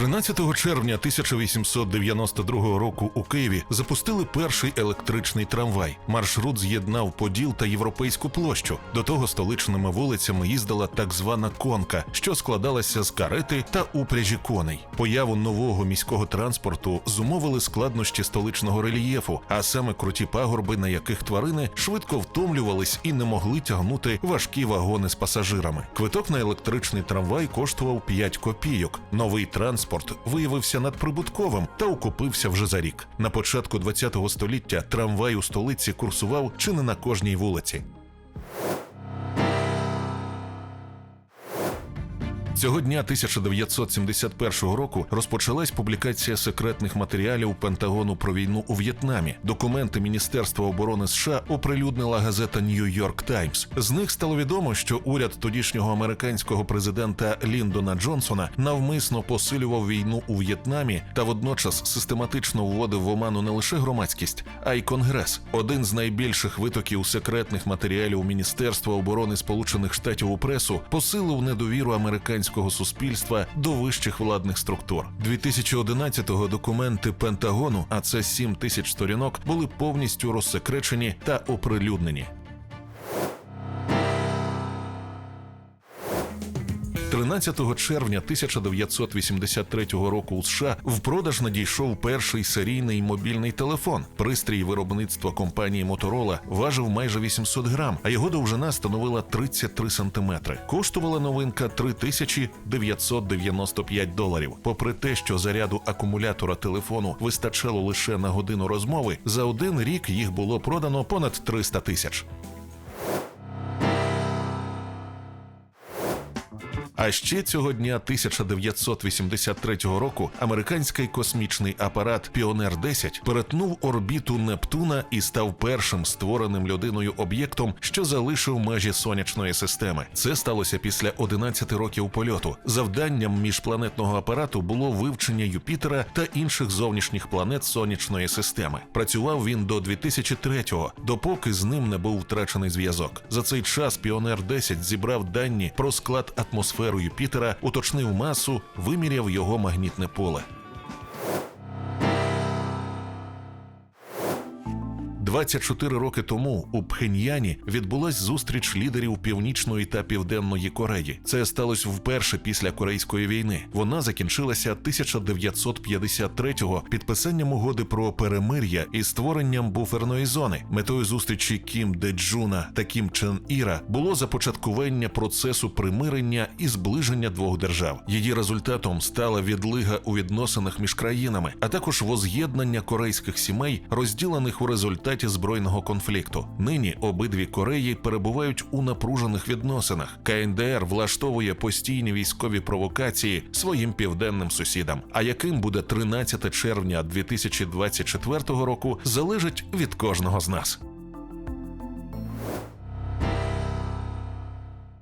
13 червня 1892 року у Києві запустили перший електричний трамвай. Маршрут з'єднав Поділ та Європейську площу. До того столичними вулицями їздила так звана конка, що складалася з карети та упряжі коней. Появу нового міського транспорту зумовили складнощі столичного рельєфу, а саме круті пагорби, на яких тварини швидко втомлювались і не могли тягнути важкі вагони з пасажирами. Квиток на електричний трамвай коштував 5 копійок. Новий транспорт виявився надприбутковим та окупився вже за рік. На початку ХХ століття трамвай у столиці курсував чи не на кожній вулиці. Цього дня 1971 року розпочалась публікація секретних матеріалів Пентагону про війну у В'єтнамі. Документи Міністерства оборони США оприлюднила газета Нью-Йорк Таймс. З них стало відомо, що уряд тодішнього американського президента Ліндона Джонсона навмисно посилював війну у В'єтнамі та водночас систематично вводив в оману не лише громадськість, а й конгрес. Один з найбільших витоків секретних матеріалів Міністерства оборони Сполучених Штатів у пресу посилив недовіру американського суспільства до вищих владних структур. 2011-го документи Пентагону, а це 7 тисяч сторінок, були повністю розсекречені та оприлюднені. 13 червня 1983 року у США в продаж надійшов перший серійний мобільний телефон. Пристрій виробництва компанії Motorola важив майже 800 грам, а його довжина становила 33 сантиметри. Коштувала новинка 3995 доларів. Попри те, що заряду акумулятора телефону вистачало лише на годину розмови, за один рік їх було продано понад 300 тисяч. А ще цього дня 1983 року американський космічний апарат Піонер 10 перетнув орбіту Нептуна і став першим створеним людиною об'єктом, що залишив межі сонячної системи. Це сталося після 11 років польоту. Завданням міжпланетного апарату було вивчення Юпітера та інших зовнішніх планет сонячної системи. Працював він до 2003-го, допоки з ним не був втрачений зв'язок. За цей час Піонер 10 зібрав дані про склад атмосфери Юпітера, уточнив масу, виміряв його магнітне поле. 24 роки тому у Пхеньяні відбулась зустріч лідерів Північної та Південної Кореї. Це сталося вперше після Корейської війни. Вона закінчилася 1953-го підписанням угоди про перемир'я і створенням буферної зони. Метою зустрічі Кім Де Джуна та Кім Чен Іра було започаткування процесу примирення і зближення двох держав. Її результатом стала відлига у відносинах між країнами, а також воз'єднання корейських сімей, розділених у результаті збройного конфлікту. Нині обидві Кореї перебувають у напружених відносинах. КНДР влаштовує постійні військові провокації своїм південним сусідам. А яким буде 13 червня 2024 року, залежить від кожного з нас.